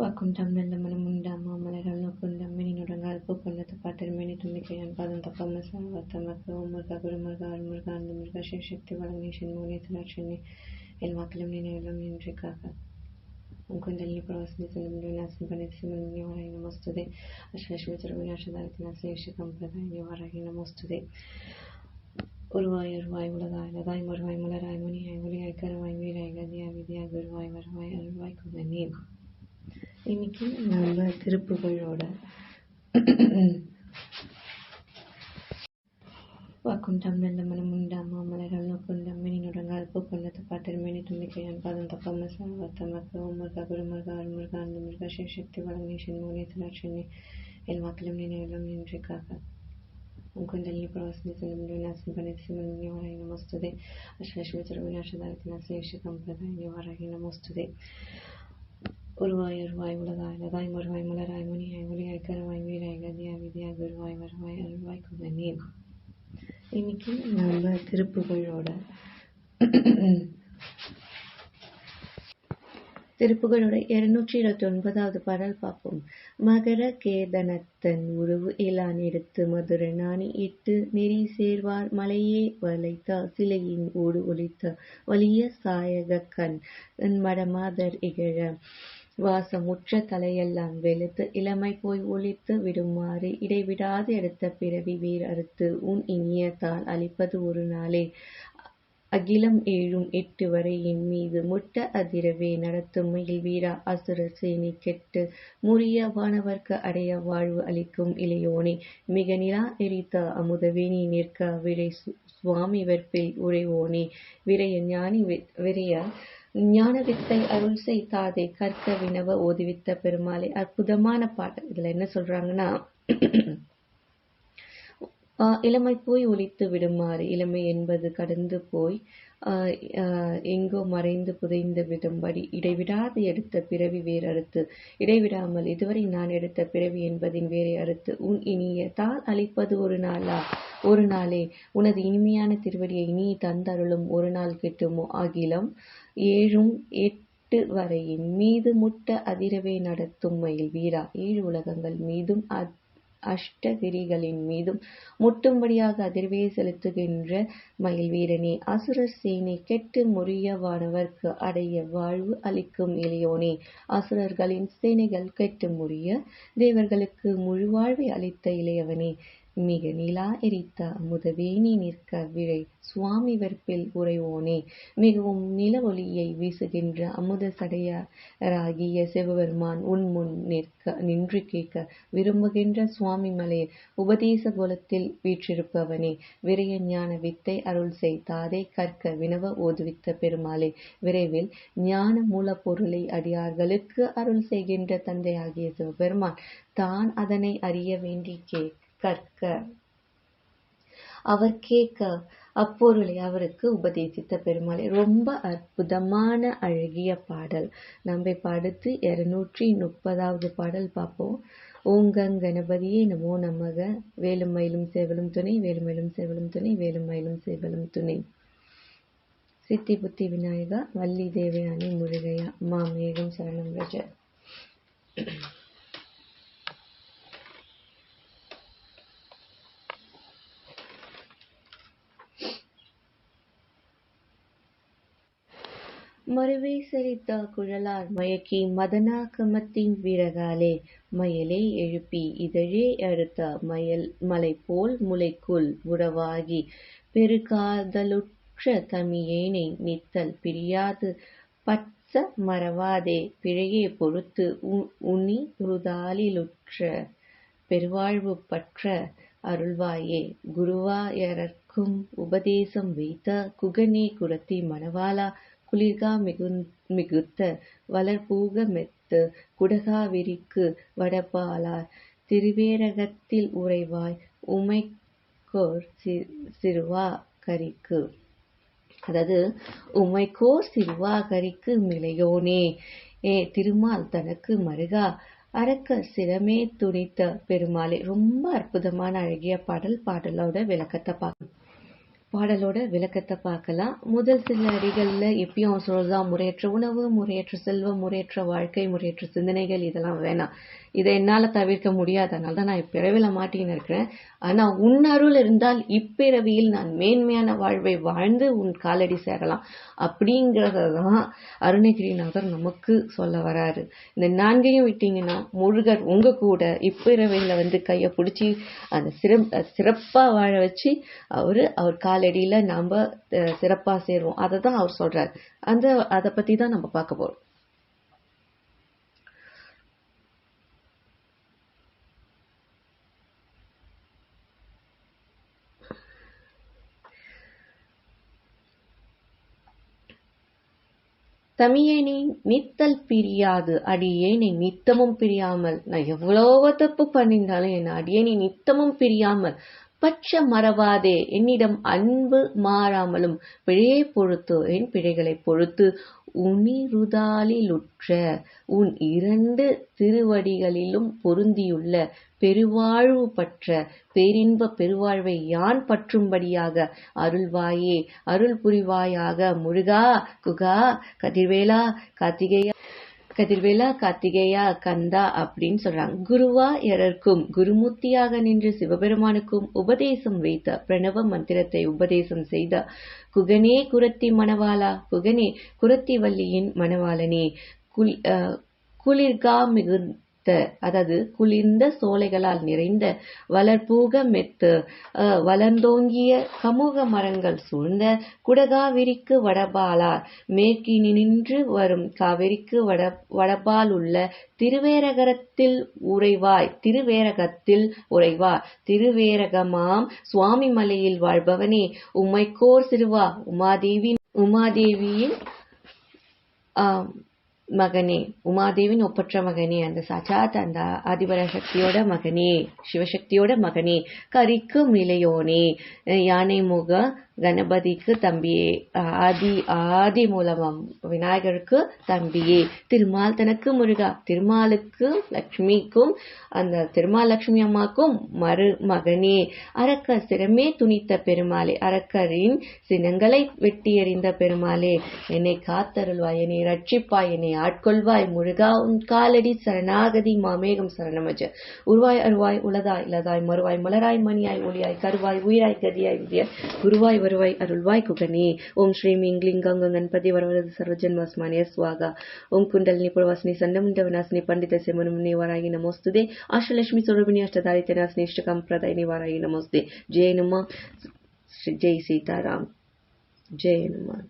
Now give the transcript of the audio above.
వాక్కుంటాంబులందు మనముండామా మలయగలను పొందామె నిన్నుడంగాల్పు పొందత పాటరిమేని తుమ్మికయ్యాన్ పాదం తప్పమ్మ సర్వత్తమకు మురుగ గురుమురుగ అరుమురుగ అందమురుగ శివశక్తి வழங்கி சென்மோனி தலாட்சணி என் வாக்கிலும் நினைவிலும் இன்றைக்காக. உங்கொந்தலினி பிரவாசினி சிந்தமிழி விநாசம் பணிசிமன் நிவாரணி நமஸ்துதே. அஷ்லட்சுமி திருவிநாசதாரத்தின் அசேஷ சம்பிரதாய நிவாரணி நமஸ்துதே. உருவாய் உருவாய் உலகாய் லதாய் மறுவாய் மலராய் முனியாய் ஒளியாய் கருவாய் இன்னைக்கு நம்ம திருப்புகழோட. வாக்கும் தமிழ் மனம் உண்டாமா மலர்கள் நோக்குண்டாம் மீனினுடன் அறுப்பு கொண்டது பாட்டர் மீனி தும்பிக்கையான் பாதம் தப்ப மசாலா தமக்கு முருகா குருமுருகா அருமுருகா அந்த முருகா சிவசக்தி வளமேஷன் மோனேஸ்வராட்சனி என் வாக்கிலும் நினைவிலும் நின்றுக்காக உங்கொಂದಲ್ಲಿ ಪ್ರವಾಸಿನಿಸಲು ನಾಸಿಬನಿಸಿಮನಿ ಹೊರಗೆ ನಮಸ್ತುದೆ ಅಶ್ಲೇಷ ವಿಚಾರ ವಿನಾಶದಾಯಕ ನಾಸೇಶ ಸಂಪ್ರದಾಯ ಹೊರಗೆ ನಮಸ್ತುದೆ உருவாய் அருவாய் உலகாய் லதாய் மறுவாய் மலராய் மணியாய் ஒளியாய் கருவாய் வீராய் கதியாய் விதியாய் குருவாய் வருவாய் அருள்வாய் குகனே இன்னைக்கு நம்ம திருப்புகழோட திருப்புகளோட இருநூற்றி இருபத்தி ஒன்பதாவது பாடல் பார்ப்போம். மகர கேதனத்தன் உருவு இலான் எடுத்து மதுர நாணி இட்டு நெறி சேர்வார் மலையே வளைத்தா சிலையின் ஊடு ஒலித்த வலிய சாயக கண் மடமாதர் இகழ. வாசமுற்ற தலையெல்லாம் வெளுத்து இளமை போய் ஒளித்து விடுமாறு இடைவிடாது எடுத்த பிறவி வேர் அறுத்து உன் இனிய தாள் அளிப்பது ஒரு நாளே. அகிலம் ஏழும் எட்டு வரை என் மீது முட்ட அதிரவே நடத்தும் மயில் வீரா அசுர சேனி கெட்டு முறிய வானவர்க்கு அடைய வாழ்வு அளிக்கும் இளையோனே. மிக நிலா எரித்த அமுதவேணி நிற்க விரை சுவாமி வெற்பில் உரைவோனே விரைய ஞானி விரைய ஞான வித்தை அருள் செய்தாதே கற்க வினவ ஓதுவித்த பெருமாளே. அற்புதமான பாடல். இதுல என்ன சொல்றாங்கன்னா இளமை போய் ஒழித்து விடுமாறு. இளமை என்பது கடந்து போய் எங்கோ மறைந்து புதைந்து விடும்படி இடைவிடாது எடுத்த பிறவி வேறு அறுத்து. இடைவிடாமல் இதுவரை நான் எடுத்த பிறவி என்பதின் வேரை அறுத்து. உன் இனிய தாள் அளிப்பது ஒரு நாளா? ஒரு நாளே. உனது இனிமையான திருவடியை நீ தந்தருளும் ஒரு நாள் கிட்டுமோ? அகிலம் ஏழும் எட்டு வரையின் மீது முட்ட அதிரவே நடத்தும் மயில் வீரா. ஏழு உலகங்கள் மீதும் அஷ்டகிரிகளின் மீதும் முட்டும்படியாக அதிர்வே செலுத்துகின்ற மயில் வீரனே அசுரர் சேனை கெட்டு முறியவானவர்க்கு அடைய வாழ்வு அளிக்கும் இளையோனே அசுரர்களின் சேனைகள் கெட்டு முறிய தேவர்களுக்கு முழு வாழ்வை அளித்த இளையவனே மிக நிலா எரித்த அமுதவேணி நிற்க விழை சுவாமி வெற்பில் உறைவோனே. மிகவும் நில ஒளியை வீசுகின்ற அமுத சடையராகிய சிவபெருமான் உன் முன் நிற்க நின்று கேட்க விரும்புகின்ற சுவாமி மலையில் உபதேச குலத்தில் வீற்றிருப்பவனே. விரைய ஞான வித்தை அருள் செய்தாதே கற்க வினவ ஓதுவித்த பெருமாளே. விரைவில் ஞான மூலப்பொருளை அடியார்களுக்கு அருள் செய்கின்ற தந்தையாகிய சிவபெருமான் தான் அதனை அறிய வேண்டி கேட்க கற்க. அவர் கேட்க அப்பொருளை அவருக்கு உபதேசித்த பெருமாளை ரொம்ப அற்புதமான அழகிய பாடல். நம்ம படுத்து இருநூற்றி முப்பதாவது பாடல் பார்ப்போம். ஓங்கங் கணபதியே நமோ நமக. வேலும் மயிலும் சேவலும் துணை வேலுமயிலும் சேவலும் துணை வேலும் மயிலும் சேவலும் துணை. சித்தி புத்தி விநாயகா வள்ளி தேவயானி முருகையா மாமேகம் சரணம் ரஜ. மறுவை செறித்த குழலார் மயக்கி மதனாகமத்தின் விறகாலே மயலை எழுப்பி இதழே அறுத்த மயல் மலை போல் முளைக்குள் உறவாகி பெருகாதலுற்ற தமியேனை நித்தல் பிரியாது பச்ச மறவாதே பிழையே பொறுத்து உனி உருதாலிலுற்ற பெருவாழ்வு பற்ற அருள்வாயே குருவாயரர்க்கும் உபதேசம் வைத்த குகனே குரத்தி மணவாளா குளிர்கா மிகுத்த வளர்பூக மெத்து குடகா விரிக்கு வடபாலார். திருவேரகத்தில் உறைவாய் உமைக்கோர் சிறுவா கரிக்கு. அதாவது உமைக்கோர் சிறுவா கரிக்கு மிளையோனே. ஏ திருமால் தனக்கு மருகா. அரக்க சிரமே துணித்த பெருமாளே. ரொம்ப அற்புதமான அழகிய பாடல் பாடலோட விளக்கத்தை பார்க்கணும். பாடலோட விளக்கத்தை பார்க்கலாம். முதல் சில அடிகளில் எப்பயும் அவன் சொல்றதுதான் முறையற்ற உணவு முறையற்ற செல்வம் முறையற்ற வாழ்க்கை முறையற்ற சிந்தனைகள் இதெல்லாம் வேணாம். இதை என்னால் தவிர்க்க முடியாது. அதனால தான் நான் இப்பிறவில மாட்டின்னு இருக்கிறேன். ஆனால் உன் அருள் இருந்தால் இப்பிறவியில் நான் மேன்மையான வாழ்வை வாழ்ந்து உன் காலடி சேரலாம். அப்படிங்கிறத தான் அருணகிரிநாதர் நமக்கு சொல்ல வராரு. இந்த நான்கையும் விட்டீங்கன்னா முருகர் உங்க கூட இப்பிறவியில் வந்து கையை பிடிச்சி அந்த சிறப் சிறப்பாக வாழ வச்சு அவர் அவர் காலடியில் நாம் சிறப்பாக சேருவோம். அதை தான் அவர் சொல்கிறார் அந்த அதை பற்றி தான் நம்ம பார்க்க போகிறோம் தமியேனை நித்தல் பிரியாது. அடியேனை நித்தமும் பிரியாமல். நான் எவ்வளவோ தப்பு பண்ணியிருந்தாலும் என் அடியேனை நித்தமும் பிரியாமல். பச்ச மறவாதே. என்னிடம் அன்பு மாறாமலும் பிழையை பொறுத்து என் பிழைகளை பொறுத்து உனிருதாலிலுற்ற உன் இரண்டு திருவடிகளிலும் பொருந்தியுள்ள பெருவாழ்வு பற்ற பேரின்ப பெருவாழ்வை யான் பற்றும்படியாக அருள்வாயே? அருள் புரிவாயாக முருகா குகா கதிர்வேலா கார்த்திகேயா. கதிர்வேலா கார்த்திகேயா கந்தா அப்படின்னு சொல்றாங்க. குருவா எரர்க்கும் குருமூர்த்தியாக நின்று சிவபெருமானுக்கும் உபதேசம் வைத்த பிரணவ மந்திரத்தை உபதேசம் செய்த குகனே குரத்தி மணவாளா குகனே குரத்தி வள்ளியின் மணவாளனே குளிர்கா மிகு மெத்த அதாவது குளிர்ந்த சோலைகளால் நிறைந்த வளர்பூக மெத்து வளர்ந்தோங்கிய சமூக மரங்கள் சூழ்ந்த குடகாவிரிக்கு வடபாலார் மேற்கினின்று வரும் காவிரிக்கு வட வடபால் உள்ள திருவேரகரத்தில் உறைவாய் திருவேரகத்தில் உறைவாய் திருவேரகமாம் சுவாமி மலையில் வாழ்பவனே உம்மைக்கோர் சிறுவா உமாதேவி உமாதேவியின் மகனே உமாதேவின் ஒப்பற்ற மகனே அந்த சஜாத் அந்த ஆதிபர சக்தியோட மகனே சிவசக்தியோட மகனே கரிக்கும் நிலையோனே யானை முக கணபதிக்கு தம்பியே ஆதி ஆதி மூலமம் விநாயகருக்கு தம்பியே திருமால் தனக்கு முருகா திருமாலுக்கு லக்ஷ்மிக்கும் அந்த திருமால் லக்ஷ்மி அம்மாக்கும் மறு மகனே. அரக்க சிரமே துணித்த பெருமாளே அரக்கரின் சினங்களை வெட்டி எறிந்த பெருமாளே என்னை காத்தருள்வாய் என்னை ரட்சிப்பாய் என்னை ஆட்கொள்வாய் முருகா உன் காலடி சரணாகதி மாமேகம் சரணமஜ. உருவாய் அருவாய் உலதாய் இலதாய் மறுவாய் மலராய் மணியாய் ஒளியாய் கருவாய் உயிராய் கதியாய் விதியாய். குருவாய் வருவாய் அருள்வாய் குகனே. ஓம் ஸ்ரீம் இங்லிங் கங்கங்கன்பதி வரவரது சர்வஜன்மஸ்மானிய ஸ்வாகா ஓம் குண்டலினி புரவாசினி சண்டமுண்ட விநாசினி பண்டித சிமனுமுனி வாராகி நமோஸ்துதே. ஆஷ்டலட்சுமி சுரபினி அஷ்டதாரித்த நாசினி இஷ்டகம்பிரதாய் நிவாராகி நமோஸ்தே ஜெயனுமா. ஜெய் சீதாராம். ஜெயனுமான்.